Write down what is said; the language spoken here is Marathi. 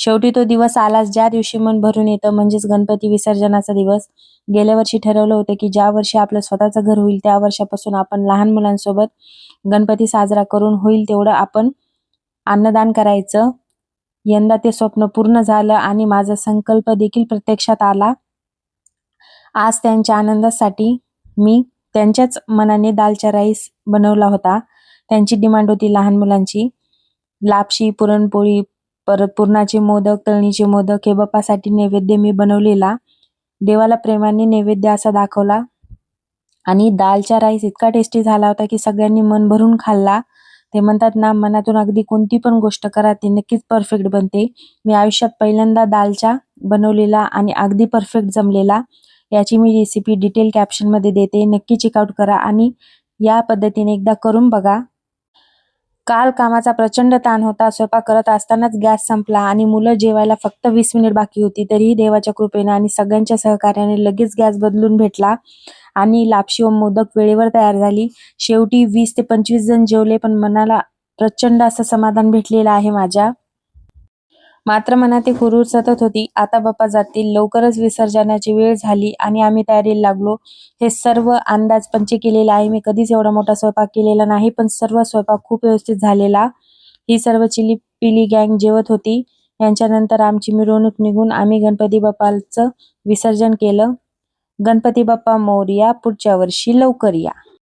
शेवटी तो दिवस आलाच. ज्या दिवशी मन भरून येतं म्हणजेच गणपती विसर्जनाचा दिवस गेल्या वर्षी ठरवलं होतं की ज्या वर्षी आपलं स्वतःचं घर होईल त्या वर्षापासून आपण लहान मुलांसोबत गणपती साजरा करून होईल तेवढं आपण अन्नदान करायचं. यंदा ते स्वप्न पूर्ण झालं आणि माझा संकल्प देखील प्रत्यक्षात आला. आज त्यांच्या आनंदासाठी मी त्यांच्याच मनाने दालचा राईस बनवला होता. त्यांची डिमांड होती लहान मुलांची. लापशी पुरणपोळी परत पुरणाचे मोदक तळणीचे मोदक हे बाप्पासाठी नैवेद्य मी बनवलेला. देवाला प्रेमाने नैवेद्य असा दाखवला. आणि दालचा राईस इतका टेस्टी झाला होता की सगळ्यांनी मन भरून खाल्ला. ते म्हणतात ना मनातून अगदी कोणती पण गोष्ट करा ती नक्कीच परफेक्ट बनते. मी आयुष्यात पहिल्यांदा दालचा बनवलेला आणि अगदी परफेक्ट जमलेला. याची मी रेसिपी डिटेल कॅप्शनमध्ये देते. नक्की चेकआउट करा आणि या पद्धतीने एकदा करून बघा. काल कामाचा प्रचंड ताण होता. स्वयंपाक करत असतानाच गॅस संपला आणि मुलं जेवायला फक्त वीस मिनिट बाकी होती. तरीही देवाच्या कृपेने आणि सगळ्यांच्या सहकार्याने लगेच गॅस बदलून भेटला आणि लापशी व मोदक वेळेवर तयार झाली. शेवटी वीस ते पंचवीस जण जेवले पण मनाला प्रचंड असं समाधान भेटलेलं आहे माझ्या. मात्र मनातील कुरूर सतत होती. आता बाप्पा जातील. लवकरच विसर्जनाची वेळ झाली आणि आम्ही तयारीला लागलो. हे सर्व अंदाज पंचे केलेला आहे. मी कधीच एवढा मोठा स्वयंपाक केलेला नाही पण सर्व स्वयंपाक खूप व्यवस्थित झालेला. ही सर्व चिली पिली गँग जेवत होती. यांच्यानंतर आमची मिरवणूक निघून आम्ही गणपती बाप्पाचं विसर्जन केलं. गणपती बाप्पा मोरया पुढच्या वर्षी लवकर या.